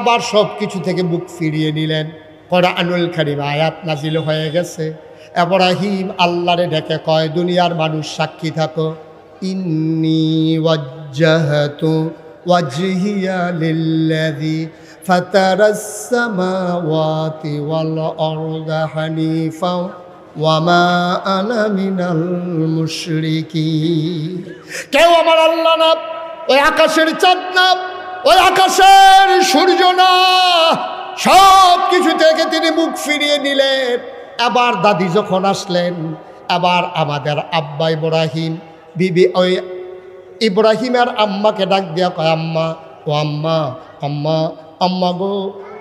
আবার সব কিছু থেকে মুখ ফিরিয়ে নিলেন। কোরআনুল কারিম আয়াত নাজিল হয়ে গেছে। এব্রাহিম আল্লাহরে ডেকে কয়, দুনিয়ার মানুষ সাক্ষী থাকো। ইন্নি ওয়াজহিয়া ওয়াল কেউ আমার আল্লাহ না, ওই আকাশের চাঁদ না। ওই আকাশের সূর্য না সব কিছু থেকে তিনি মুখ ফিরিয়ে নিলেন। আবার দাদি যখন আসলেন আবার আমাদের আব্বা ইব্রাহিম, বিবি ওই ইব্রাহিমের আম্মাকে ডাক দিয়া কয়, আম্মা, ও আম্মা আম্মা আম্মা গো,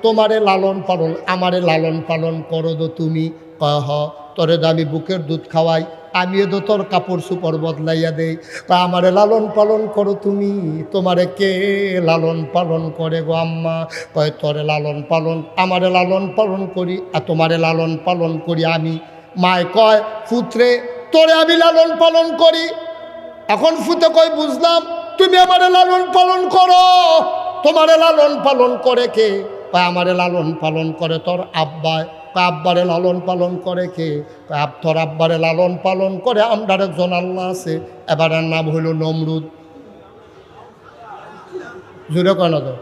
তোমারে লালন পালন, আমারে লালন পালন করো দো তুমি। কয়, হ, তোরে তো আমি বুকের দুধ খাওয়াই আমিও তো তোর কাপড় সুপড় বদলাইয়া দেই। তা আমারে লালন পালন করো তুমি, তোমারে কে লালন পালন করে গো আম্মা? কয়, তোরে লালন পালন, আমারে লালন পালন করি, আর তোমারে লালন পালন করি আমি। মায় কয় পুত্রে তোরে আমি লালন পালন করি। এখন ফুতে কই বুঝলাম, তুমি আমারে লালন পালন করো। তোমারে লালন পালন করে কে? কয়, আমারে লালন পালন করে তোর আব্বায়। কয় আব্বারে লালন পালন করে কে? কয় আব তোর আব্বারে লালন পালন করে, আমরার একজন আল্লাহ আছে এবারের নাম হইল নমরুদ। জুড়ে কয় না তো?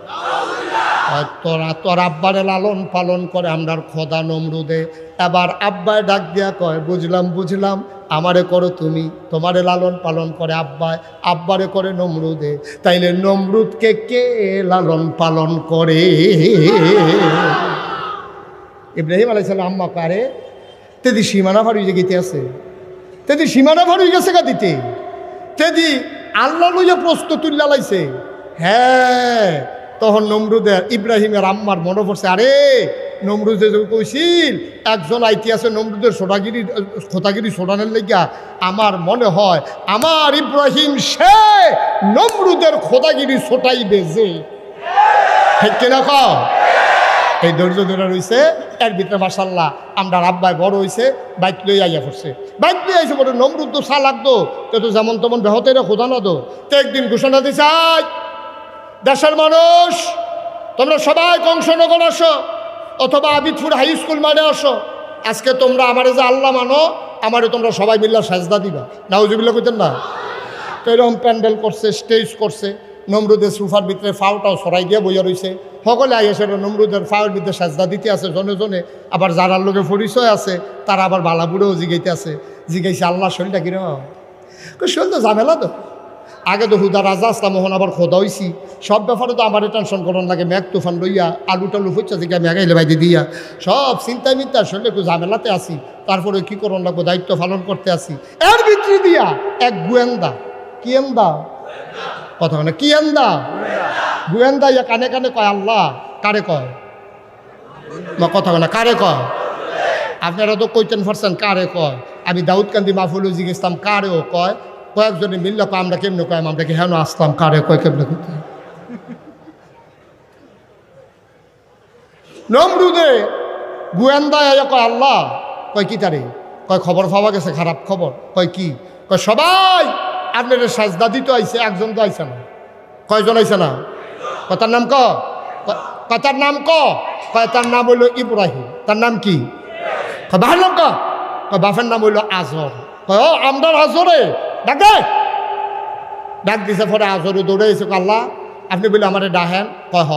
তোরা, তোর আব্বারে লালন পালন করে, আমরার খোদা নমরুদে। এবার আব্বায় ডাক দিয়া কয়, বুঝলাম বুঝলাম, আমারে করো তুমি, তোমারে লালন পালন করে আব্বায়, আব্বারে করে নমরুদে। তাইলে নমরুদকে কে লালন পালন করে? ইব্রাহিম আলাইসাল্লাম আম্মা কারে তেদি সীমানা ভার হয়ে গেতে আছে। তেদি সীমানা হয়ে গেছে গা দিতে। তেদি আল্লাহ লইয়া প্রশ্ন তুল্লা লাইছে হ্যাঁ তখন নমরুদের ইব্রাহিমের আম্মার মনে পড়ছে, আরে, নমরুদে যে কইছিল, একজন আছে নমরুদের সোটাগিরি খোতাগিরি সোটানের লেগা আমার মনে হয় আমার ইব্রাহিম সে নমরুদের খোদাগিরি সোটাইবে যে। ঠিক কিনা কও? এই ধৈর্য ধরে রয়েছে এর ভিতরে মাসাল্লাহ আমরা আব্বাই বড় হয়েছে বাইক লই আইয়া পড়ছে। বাইক লই আইসে বড় নমরুদ তো সা লাগতো তো তো যেমন তেমন বেহতে খোদা না তো। একদিন ঘোষণা দিছে আজ দেশের মানুষ, তোমরা সবাই কংসনগর আসো, অথবা আবিদপুর হাই স্কুল মাঠে আসো। আজকে তোমরা আমারে যে আল্লাহ মানো, আমারে তোমরা সবাই মিল্লা সাজদা দিবা। নাউজুবিল্লা কইতেন না? তো এরকম প্যান্ডেল করছে, স্টেজ করছে। নমরুদের সুফার ভিতরে ফাউটাও সরাই দিয়ে বইয়া রয়েছে সকলে আইয়া সেটা নমরুদের ফাউর ভিতরে সাজদা দিতে আছে, জনে জনে। আবার যারার লোকে পরিচয় আছে, তারা আবার বালাবুড়েও জিগাইতে আছে। জিগাইছে, আল্লাহ, শরীরটা কিরম শরীর তো ঝামেলা তো। আগে তো হুদা রাজা আসলাম মোহন আবার খোদা হইছি। সব ব্যাপারে তো আমার টেনশন করন লাগে মেঘ তুফান লইয়া, আলু টালু হচ্ছে যে মেঘাইলে বাইতে দিয়া। সব চিন্তা মিন্তা শরীরে একটু ঝামেলাতে আসি তারপরে কি করন লাগবো, দায়িত্ব পালন করতে আসি এর ভিতরে দিয়া এক গুয়েন্দা। কিয়েন্দা কথা মানে কিয়েন্দা গুয়েন্দা ইয়া কানে কানে কয়, আল্লাহ। কারে কয়? কথা না কারে কয়? আপনারা তো কইতেন পারছেন কারে কয়? আমি দাউদ কান্দি মাহফুল জিজ্ঞেসতাম কারেও? কয়, কয়েকজনে মিললে কয়, আমরা কেমনে কয়? আমরা কি হেন আসতাম, কারে কয়, কেমনে কইতে নমরুদে। গুয়েন্দা এ কয়, আল্লাহ। কয়, কি তারে? কয়, খবর পাওয়া গেছে, খারাপ খবর। কয়, কি? কয়, সবাই আপনার সাজদা দিতে আইছে, একজন তো আইছে না। কয়জন আইছে না? কথার নাম ক? কথার নাম ক? কয় নাম হইল ইব্রাহিম। তার নাম কি? বাহার নাম ক? বাপের নাম হইল আজর। কয় আমদার আজরে, ডাক ডাক দিছে, পরে আজরে দৌড়ে এসে আল্লাহ, আপনি বলে আমারে ডাহেন। কয়, হ।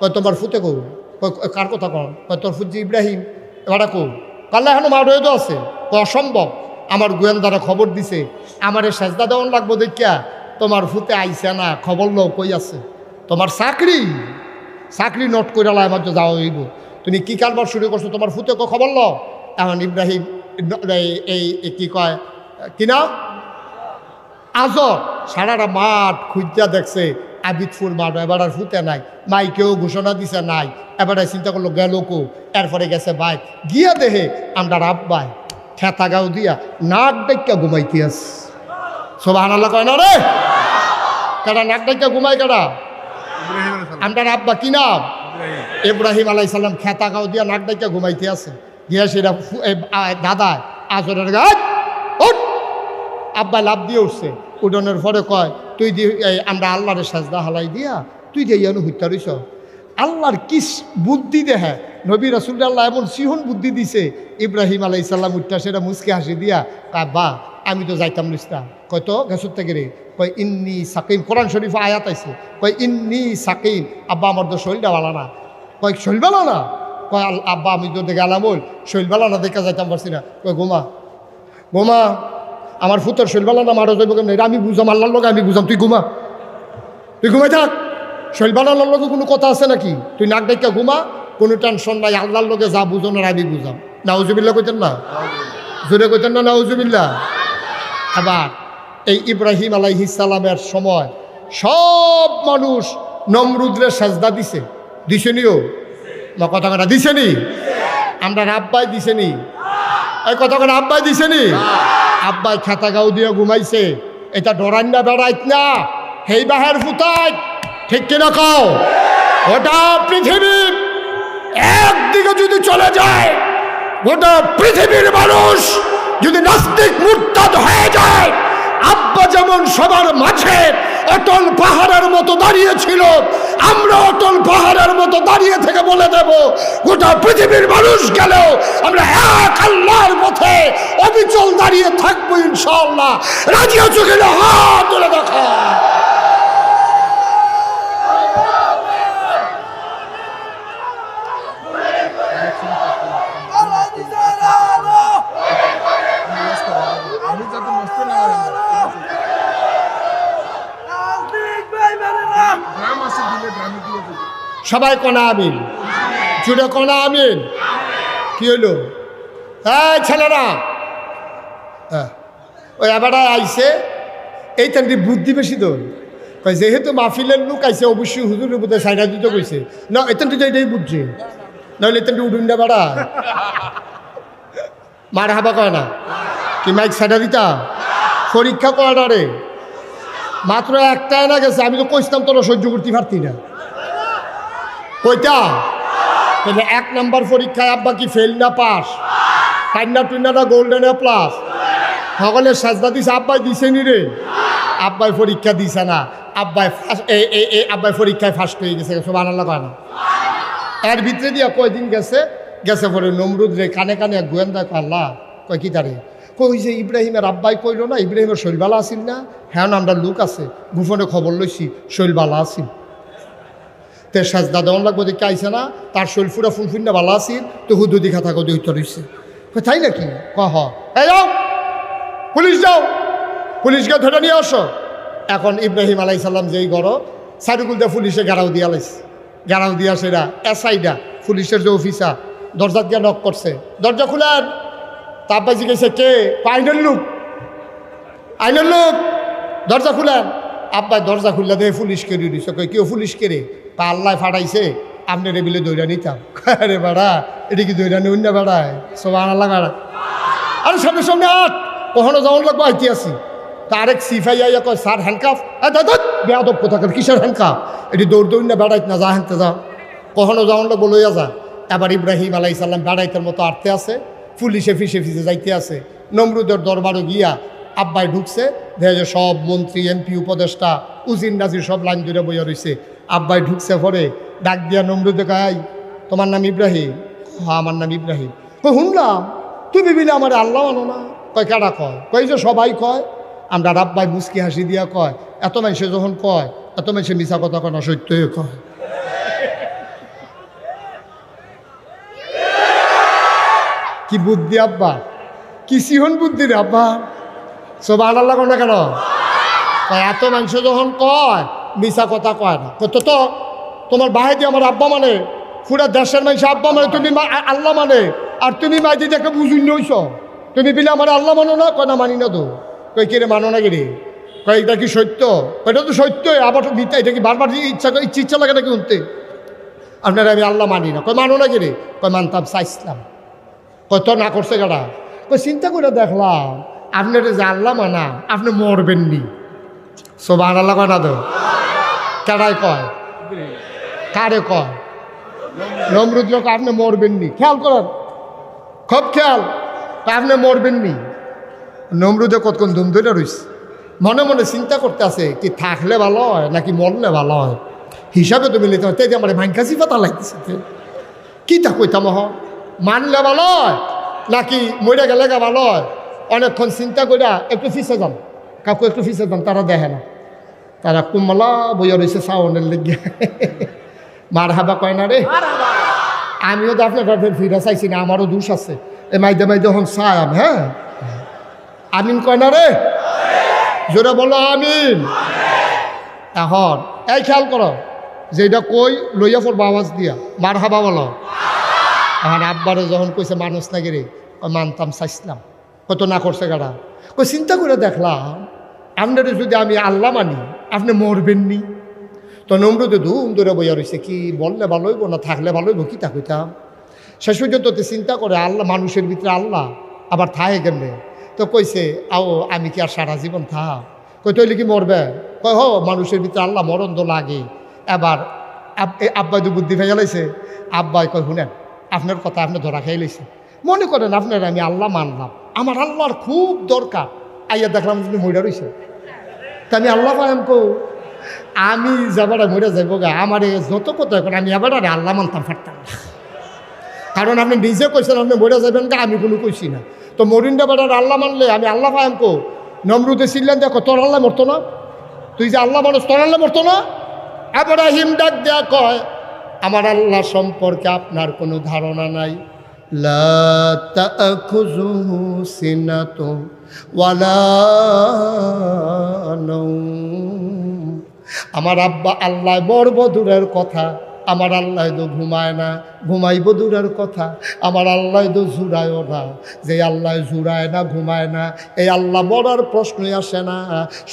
কয়, তোমার ফুতে কৌ কার কথা কয়, তোর ফুজি ইব্রাহিম, এবারে কৌ কাল্লা এখনও তো আছে। কয়, অসম্ভব। আমার গোয়েন্দারা খবর দিছে, আমারে সেজদা দেওয়ান লাগবো দেখিয়া তোমার ফুতে আইসে না, খবর লো কই আছে? তোমার চাকরি? চাকরি নোট করে লাই আমার যাওয়া হইব। তুমি কি কারবার শুরু করছ? তোমার ফুতে কো খবর লো এখন ইব্রাহিম, এই- কি কয়, কি নাম? আজর। সারাটা মাঠ খুঁজা দেখছে, আবিদপুর মাঠ, এবার আর ফুতে নাই। মাইকেও ঘোষণা দিছে নাই। এবারে চিন্তা করল, গেল কো? এরপরে গেছে ভাই গিয়া দেহে আমরা রাব্বাই খেতা গাও দিয়া নাক ডাইকা ঘুমাইতে আস সব আনাল্লা কয় না রে? কারা নাক ডাইকা ঘুমাই কারা আমরা আব্বা কি নাম? ইব্রাহিম। আলাই সাল্লাম খেতা গাও দিয়া নাক ডাইকা ঘুমাইতে আছে গিয়া সেটা দাদা আজরের গাছ আব্বা লাভ দিয়ে উঠছে। উডনের পরে কয় তুই দি আমরা আল্লাহরে সাজদা হালাই দিয়া তুই দিয়ে ইয়ানো হত্যা রইছ আল্লাহর কিস বুদ্ধি দেহে নবী রসুল্লাহ এমন সিহন বুদ্ধি দিছে, ইব্রাহিম আলাই সাল্লাম উঠটা সেটা মুসকে হাসি দিয়া কা বা, আমি তো যাইতাম নিস্তা কয় তো গেছর থেকে রে? কয়, ইন্নি সাকিম কোরআন শরীফ আয়াত আইছে। কয়, ইন্নি সাকিম আব্বা আমার তো শরীরটা ভালো না। কয়, শরীর না? কয় আব্বা আমি তো গেলাম ওই, শরীর ভালো না, দেখা যাইতাম পারছি না। কয়, গোমা গোমা, আমার ফুতর শরীর না, মারো যাইব কেমন? আমি বুঝাম, আল্লাহর লোক আমি বুঝাম, তুই ঘুমা তুই ঘুমাই থাক। বানানোর লোকে কোনো কথা আছে নাকি? তুই নাক ডাইকা ঘুমা কোনো টেনশন নাই, আল্লাহর লোকে যা বুঝোনার আমি বুঝাম। নাউজুবিল্লা কইতেন না? জোরে কইতেন না নাউজুবিল্লা আবার এই ইব্রাহিম আলাইহিসালামের সময় সব মানুষ নমরুদ্রে সাজদা দিছে। দিছেনিও না কথা কথা দিছেনি আমরা আব্বাই দিছেনি এই কথা কথা আব্বাই দিছেনি আব্বাই খাতা গাও দিয়ে ঘুমাইছে। এটা ডরান্না বেড়াইত না। হেই বাহের ফুতাইত ঠিক কিনা কও? ওটা পৃথিবীর একদিকে যদি চলে যায়, গোটা পৃথিবীর মানুষ যদি নাস্তিক মুরতাদ হয়ে যায়, আব্বা যেমন সবার মাঝে অটল পাহাড়ের মতো দাঁড়িয়েছিল আমরা অটল পাহাড়ের মতো দাঁড়িয়ে থেকে বলে দেব, গোটা পৃথিবীর মানুষ গেলেও আমরা এক আল্লাহর পথে অবিচল দাঁড়িয়ে থাকব ইনশাআল্লাহ। রাজি আছো কিনা? হাত তুলে দেখা সবাই কনা আমিন। জুড়ে কনা আমিন। কি হইল? হ্যাঁ ছেলেরা। হ্যাঁ। ওই এবারে আইসে এই তেমনি বুদ্ধি বেশি তো। যেহেতু মাহফিলের লোক আইসে অবশ্যই হুজুরের বোধ সাইডা দিতে কইছে। না এতেন তো এটাই বুঝছে নাহলে এতেন তো উডুন বেড়া। মার হাবা কয় না? কি মাইক সাইডা দিতা? পরীক্ষা করাটা রে? মাত্র একটাই না গেছে, আমি তো কইছিলাম তোরা সহ্য করতে পারতি না। কইটা তাহলে এক নম্বর পরীক্ষায় আব্বা কি ফেল না পাস টাইনা টুইনাটা গোল্ডেন প্লাস সকলে সাজদা দিছে, আব্বাই দিছে নি রে? আব্বাই পরীক্ষা দিছে না। আব্বাই আব্বাই পরীক্ষায় ফার্স্ট হয়ে গেছে সব আনাল্লা কয় না। এর ভিতরে দিয়া কয়দিন গেছে? গেছে পরে নমরুদ রে, কানে কানে গোয়েন্দা আল্লাহ, কয়, কি তারে? কই যে ইব্রাহিমের আব্বাই কইল না, ইব্রাহিমের শৈলবালা আসিল না? হ্যাঁ আমরা লোক আছে, গোপনে খবর লইছি, শৈলবালা আসিল তে সাজদা দেওয়ান লাগবো দেখে আইসে না তার শৈল ফুরা ফুনফুন না ভালো আসিল তো হুদু দিঘা থাকো দুই রইছে। কয়, তাই নাকি? কহ এই যাও! পুলিশ যাও! পুলিশকে ধরে নিয়ে আসো। এখন ইব্রাহিম আলাই সাল্লাম যেই গড় সাইডুকুলতে পুলিশে গাড়াও দিয়া লাইছে। গাড়াও দিয়া সেরা এসআইডা পুলিশের যে অফিসার দরজা দিয়ে নক করছে। দরজা খুলেন। তারপর জিজ্ঞেসে কে? আইনের লোক? আইনের লোক! দরজা খুলেন। আব্বাই দরজা খুললে দেখে পুলিশ কেড়ে দিছে কেউ পুলিশ কেড়ে? তা আল্লাহ ফাটাইছে, আপনি রেবিলে দৈরা নিতাম। আরে বেড়া, এটা কি দৈরা নিউন না বেড়ায় সব আল্লাহ বেড়া। আরে সামনে সামনে আট। কখনো যেমন লাগবো আইতে আসি তার এক সিফাই আইয়া কয়, স্যার হ্যান্ডকাফ বেয়াদব কোথাকার, কিসের হ্যান্ডকাফ এটি দৌড় দৌড় না বেড়াইত না, যা হ্যানতে যা কখনো যেমন লাগবো লইয়া যা। এবার ইব্রাহিম আলাই সাল্লাম বেড়াইতের মতো আটতে আছে, পুলিশে ফিসে ফিসে যাইতে আছে। নমরুদের দরবারও গিয়া আব্বাই ঢুকছে, দেখা সব মন্ত্রী, এমপি, উপদেষ্টা, উজির, নাজির সব লাইন ধরে বইয়া রয়েছে আব্বাই ঢুকছে পরে ডাক দিয়া নমরুদে কাই তোমার নাম ইব্রাহিম? হ্যাঁ আমার নাম ইব্রাহিম। কই শুনলাম, তুমি বিলে আমার আল্লাহ আনো না। কয়, কেডা কয়? কই যে সবাই কয়। আমরা রাব্বাই মুসকি হাসি দিয়া কয়। এত মানুষে যখন কয়, এত মানুষে মিশা কথা কয় না সত্যই কয়। কি বুদ্ধি আব্বা? কি সিহন বুদ্ধি রে আব্বা? সব আল্লাহ কেন? এত মানুষ যখন কয় মিশা কথা কয় না। কত তো, তোমার বাহে দিয়ে আমার আব্বা মানে পুরা দেশের মানুষ আব্বা মানে তুমি আল্লাহ মানে আর তুমি মাইদি দেখে বুঝুন তুমি বিলে আমার আল্লাহ মানো না? কয় না, মানি না তো। কই কিরে মানো না কিরে কয় এটা কি সত্য? এটা তো সত্যই, আবার মিথ্যা, এটা কি বারবার ইচ্ছা ইচ্ছা ইচ্ছা লাগে নাকি উঠতে আপনারা আমি আল্লাহ মানি না। কয় মানো না কিরে কয় মানতাম চাইছিলাম কত না করছে গাড়া কই চিন্তা করে দেখলাম, আপনার যে আল্লাহ মানা, আপনি মরবেননি। সব আর আল্লাহ কয় না তো? কেডাই কয়? কারে কয়? নমরুদ লোক আপনি মরবেননি খেয়াল করেন খুব খেয়াল আপনি মরবেননি নমরুদে কতক্ষণ ধুম ধরে রইছে। মনে মনে চিন্তা করতে আছে কি থাকলে ভালো হয় নাকি মরলে ভালো হয়? হিসাবে তুমি লিতে হবে তেজি আমার ভাঙ্কাসি পাতা লাগতেছে। কি তা কইতাম হ মানলে ভালো হয়, নাকি মরে গেলে ভালো হয়? অনেকক্ষণ চিন্তা কইরা একটু ফিসে যান। কাকু একটু ফিসে যান তারা দেখে না। তারা কুমলা বইয়া রয়েছে সাউনের লেগে। মার হাবা কয় না রে? আমিও তো আপনার ঘরে ফিরে চাইছি না আমারও দোষ আছে। এ মাইদে মাইদে হন চাই আমি হ্যাঁ? আমিন কয় না রে? জোরে বলো আমিন। এখন এই খেয়াল করো যেটা কই লইয়া পড়ব আওয়াজ দিয়া মার হাবা বলো। এখন আব্বারে যখন কইছে মানুষ নাকি রে? মানতাম চাইছিলাম। কত না করছে গাড়া? কই চিন্তা করে দেখলাম আপনার যদি আমি আল্লাহ মানি আপনি মরবেননি। তো নমরুদে ধুম ধরে বইয়া রয়েছে কি বললে ভালো হইব, না থাকলে ভালো হইব, কি তা কইতাম? শেষ পর্যন্ত চিন্তা করে, আল্লাহ, মানুষের ভিতরে আল্লাহ, আবার থাহে কেমনে তো কইছে, আও, আমি কি আর সারা জীবন থা কই তৈলে কি মরবে? কয়, হো, মানুষের ভিতরে আল্লাহ, মরণ তো লাগে। এবার আব্বাই তো বুদ্ধি ভেঙে লাইছে। আব্বাই কয়, শুনেন, আপনার কথা আপনি ধরা খেয়ে লাইছে মনে করেন আপনার আমি আল্লাহ মানলাম। আমার আল্লাহর খুব দরকার। আইয়া দেখলাম মইরা রইছে। তা আমি আল্লাহ কো। আমি যাবারে মরে যাব গা। আমার যত কথা এখন আমি এবার আল্লাহ মানতাম পারতাম না। কারণ আপনি নিজে কইছেন, আপনি মরে যাবেন গা, আমি কোনো কইছি না। তো মরিন্দা বেড়ার আল্লাহ মানলে আমি আল্লাহ কো। নমরুদে ছিলেন দেখো, তোর আল্লাহ মরতো না? তুই যে আল্লাহ মানুষ, তোর আল্লাহ মরতো না? এবারাহিম ডাক দেয়া কয়, আমার আল্লাহ সম্পর্কে আপনার কোনো ধারণা নাই। লা ওয়ালা নাওম। আমার আব্বা আল্লাহ বড় দূরের কথা আমার আল্লাহ তো ঘুমায় না, ঘুমাইব দূরের কথা। আমার আল্লাহ তো জুড়ায়ও না, যে আল্লাহ জুড়ায় না, ঘুমায় না, এই আল্লাহ বড়ার প্রশ্নই আসে না।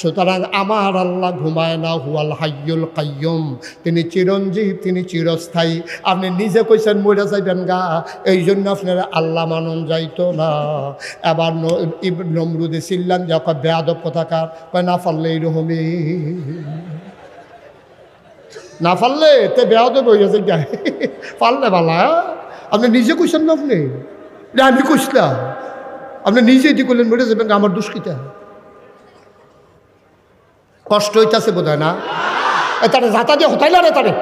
সুতরাং আমার আল্লাহ ঘুমায় না, হুয়াল হাইয়ুল কাইয়ুম। তিনি চিরঞ্জীব, তিনি চিরস্থায়ী। আপনি নিজে কইছেন মরে যাইবেন গা এই জন্য আপনার আল্লাহ মানন যাইতো না। এবার নমরুদে ছিলেন যখন বেয়াদব কথাকার? কয়, না পারলে এইরকমই না ফাললে তে বেয়া তো বই আছে গা ফাললে ভালা আপনি নিজে কইছেন না আপনি? না, আমি কইছিলাম। আপনি নিজে এটি করলেন বেড়ে যাবেন, আমার দুষ্কৃতা কষ্ট হইতেছে বোধ না? তারে যাতা দিয়ে হতাইল রে তারে।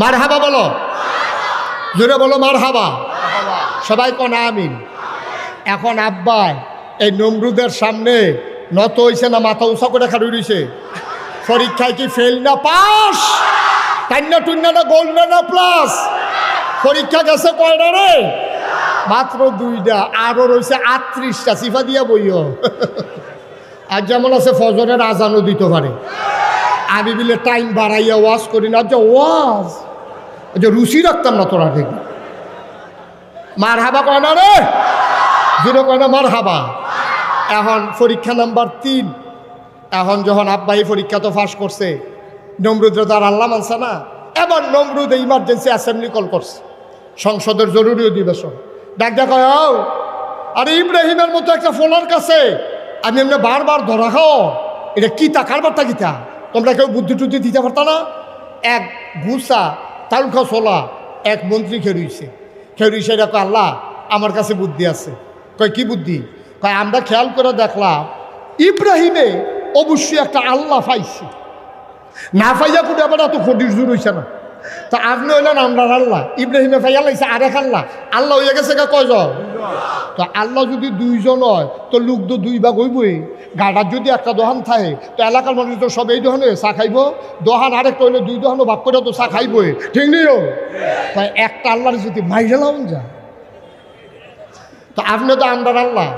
মার হাবা বলো। জোরে বলো মার হাবা সবাই কনা আমিন। এখন আব্বায় এই নমরুদের সামনে নত হইছে না, মাথা উঁচা করে খাড়ি রইছে পরীক্ষায় কি ফেল না, পাস? কান্না টুন্না না, গোল না না প্লাস পরীক্ষা গেছে কয়টা রে? মাত্র দুইটা আরও রয়েছে আটত্রিশটা, সিফা দিয়া বইও। আর যেমন আছে, ফজরের আজানও দিতে পারে। আমি বিলে টাইম বাড়াইয়া ওয়াজ করি না, যে ওই যে রুচি রাখতাম না তোরা দেখি মার হাবা কয় না রে? জিরো কয় না মার হাবা এখন পরীক্ষা নাম্বার তিন। এখন যখন আব্বাই পরীক্ষা তো ফাঁস করছে নমরুদ্র তার আল্লাহ মানছে না। এবার নমরুদ ইমার্জেন্সি অ্যাসেম্বলি কল করছে। সংসদের জরুরি অধিবেশন। ডাক হয় আরে ইব্রাহিমের মতো একটা ফোনার কাছে আমি এমনি বারবার ধরা খাও এটা কি তা কারবার তা? কিতা তোমরা কেউ বুদ্ধি টুদ্ধি দিতে পারতা না? এক গুসা তালুকা সোলা এক মন্ত্রী খেরুইছে খেরুইছে দেখো আল্লাহ, আমার কাছে বুদ্ধি আছে। কয়, কি বুদ্ধি? কয়, আমরা খেয়াল করে দেখলাম, ইব্রাহিমে অবশ্যই একটা আল্লাহ পাইছে। না পাইয়া কোনো আবার এত ফটির জোর হইছে না। তা আপনি হইলেন আমরা আল্লাহ, ইব্রাহিমে পাইয়া লাইছে আরেক আল্লাহ। আল্লাহ হইয়া গেছে কা কয়জন? তো আল্লাহ যদি দুইজন হয়, তো লোক তো দুই ভাগ হইবই। গাড়ার যদি একটা দোহান থাকে, তো এলাকার মানুষ তো সব এই দোহানে চা খাইব। দোহান আরেকটা হইলে দুই দোহানও ভাগ করে তো চা খাইবই। ঠিক নেই তাই একটা আল্লাহর যদি মাইরে লাউন যা তো আপনি তো আমরার আল্লাহ।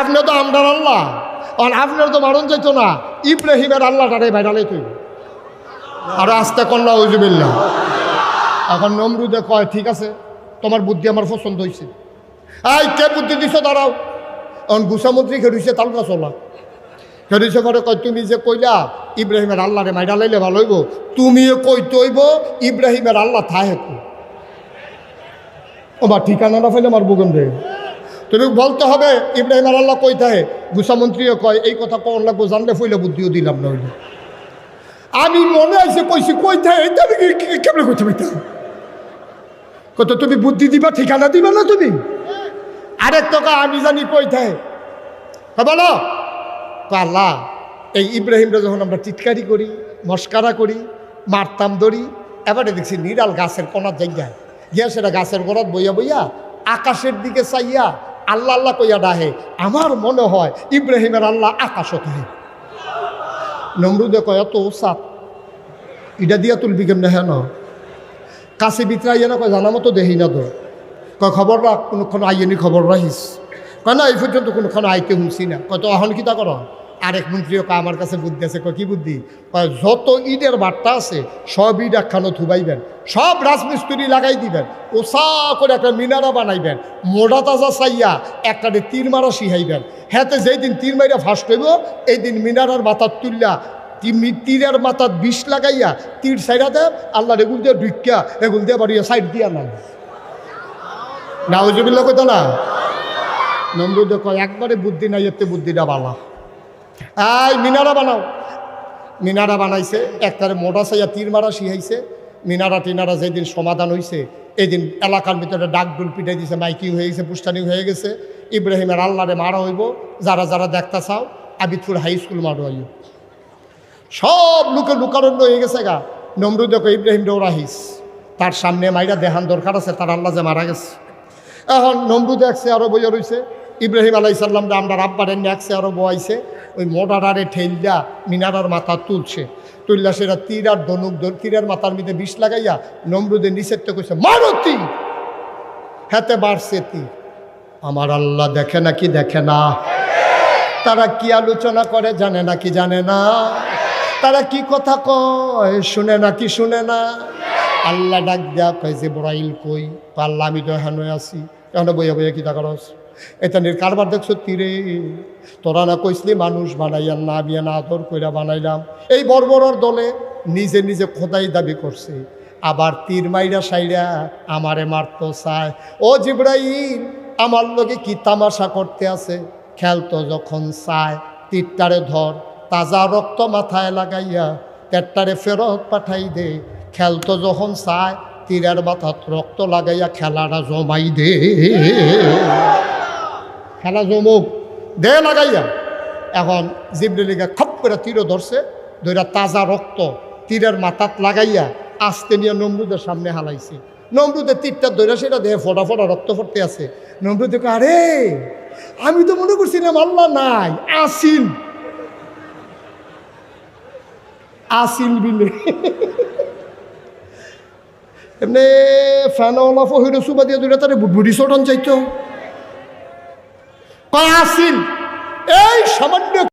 আপনি তো আমরার আল্লাহ। আর আপনার তো মারণ যেত না। ইব্রাহিমের আল্লাহটারে বাইরালে তুই আর আস্তে কল্লা উজুবিল্লা এখন নমরুদে কয়, ঠিক আছে, তোমার বুদ্ধি আমার পছন্দ হয়েছে এই, কে বুদ্ধি দিছ, দাঁড়াও। এখন গুসামন্ত্রী খেরুইছে তালকা চলা। খেরুইছে পরে কয়, তুমি যে কইলা, ইব্রাহিমের আল্লাহরে মাইরা লাইলে ভালো হইব, তুমিও কইতে হইব, ইব্রাহিমের আল্লাহ থাহে কই ও বা ঠিকানা না পাইলে আমার বুগন রে তুমি বলতে হবে ইব্রাহিমের আল্লাহ কই থাকে গুসামন্ত্রীও কয়, এই কথা কখন লাগবো, জানলে ফইলে বুদ্ধিও দিলাম না হইলে। আমি মনে আছে কইছি কই থাকে কেমনে কইতে পাইতাম কত তুমি বুদ্ধি দিবা, ঠিকানা দিবা না তুমি? আরেক তোকে আমি জানি কই থাকে বলো। আল্লাহ, এই ইব্রাহিমরা যখন আমরা চিৎকারি করি, মস্কারা করি, মারতাম দড়ি, এবারে দেখছি নিরাল গাছের কোনার জায়গায়। গিয়া সেটা গাছের গোড়াত বইয়া বইয়া আকাশের দিকে চাইয়া আল্লাহ আল্লাহ কইয়া ডাহে, আমার মনে হয় ইব্রাহিমের আল্লাহ আকাশও থাকে নমরুদে কয় তো সাপ এটা দিয়া তুলবি কেমনে হেন? কাছে বিতরাইয়া না কয় জানা মতো দেহি না তো। কয়, খবর রাখ, কোনোক্ষণ আইয়েনি খবর রাখিস। কয়, না, এই পর্যন্ত কোনোক্ষণ আইতে শুনছি না। কয়, তো অহন কিতা কর? আরেক মন্ত্রীও আমার কাছে বুদ্ধি আছে। কি বুদ্ধি? যত ঈদের বার্তা আছে, সব ঈদ একখানো থুবাইবেন। সব রাজমিস্ত্রি লাগাই দিবেন। ওসা করে একটা মিনারা বানাইবেন। মোড়া তাজা চাইয়া একটা তীর মারা শিহাইবেন। হ্যাঁতে যেই দিন তীর মাইরা ফার্স্ট হইব এই দিন মিনারার মাথার তুললা তীরের মাথার বিষ লাগাইয়া তীর সাইডা দেব আল্লাহ এগুল দিয়ে ঢুকিয়া এগুল দিয়ে বাড়িয়া সাইড দিয়া না নাউজুবিল্লা কইতো না? নমরুদে কয়, একবারে বুদ্ধি নাই, এতে বুদ্ধিটা বালা। এই মিনারা বানাও। মিনারা বানাইছে, একটারে মোটা সাইয়া তীর মারা শিহাইছে মিনারা টিনারা যেদিন সমাধান হয়েছে এই দিন এলাকার ভিতরে ডাক ডুল পিটাই দিছে, মাইকিং হয়ে গেছে পুস্টানি হয়ে গেছে। ইব্রাহিমের আল্লাহরে মারা হইব, যারা যারা দেখতে চাও, আবিদপুর হাই স্কুল মারো হইব সব লোকে লুকারণ্য হয়ে গেছে গা। নমরুদ ইব্রাহিম রাহিস তার সামনে মাইরা দেহান দরকার আছে, তার আল্লাহ যে মারা গেছে। এখন নমরুদ একসে আরও বইয়া রয়েছে ইব্রাহিম আলাইসাল্লামরা আমরা রাব্বারের একসে আরও বয়াইছে, ওই মোটারারে ঠেললা মিনারার মাথা তুলছে। তুললা সেটা তীর আর ধনুক তীরের মাথার মধ্যে বিষ লাগাইয়া নমরুদের নিষেধ কইছে, মারো তীর! হাতে বাড়ছে তীর। আমার আল্লাহ দেখে নাকি দেখে না? তারা কি আলোচনা করে জানে না কি জানে না? তারা কি কথা কয়, শুনে না কি শুনে না? আল্লাহ ডাক দেয়া কয় যে বড়াইল কই পাল্লা আমি তো হেন আছি। এখন বইয়া বইয়া কি করস? এতানির কারবার দেখছ, তীরে। তোরা না কইসলি মানুষ বানাইয়ান না আমি না আদর কইরা বানাইলাম। এই বর্বরর দলে নিজে নিজে খোদাই দাবি করছে। আবার তীর মাইরা সাইরা আমারে মারতো চায়। ও জিব্রাইল, আমার লোকে কি তামাশা করতে আছে? খেলতো যখন চায়, তীরটারে ধর। তাজা রক্ত মাথায় লাগাইয়া পেটটারে ফেরত পাঠাই দে। খেলতো যখন চায়, তীরের মাথাত রক্ত লাগাইয়া খেলাটা জমাই দে। খেলা জমুক। দে লাগাইয়া। এখন জিবলিগা খপ করে তীরও ধরছে ধরে তাজা রক্ত তীরের মাথাত লাগাইয়া আস্তে নিয়ে নমরুদের সামনে হালাইছে। নমরুদের তীরটা ধরে সেটা দেহে ফোটা ফোটা রক্ত ফটতে আছে। নমরুদ আরে, আমি তো মনে করছিলাম আল্লাহ নাই, আসিল। আসিল বিলে। এমনি ফ্যানওয়ালা ফহিরে সুবা দিয়ে দুইটা তারে বুড়ি চটন চাইতো। কয় আসিন এই সামান্য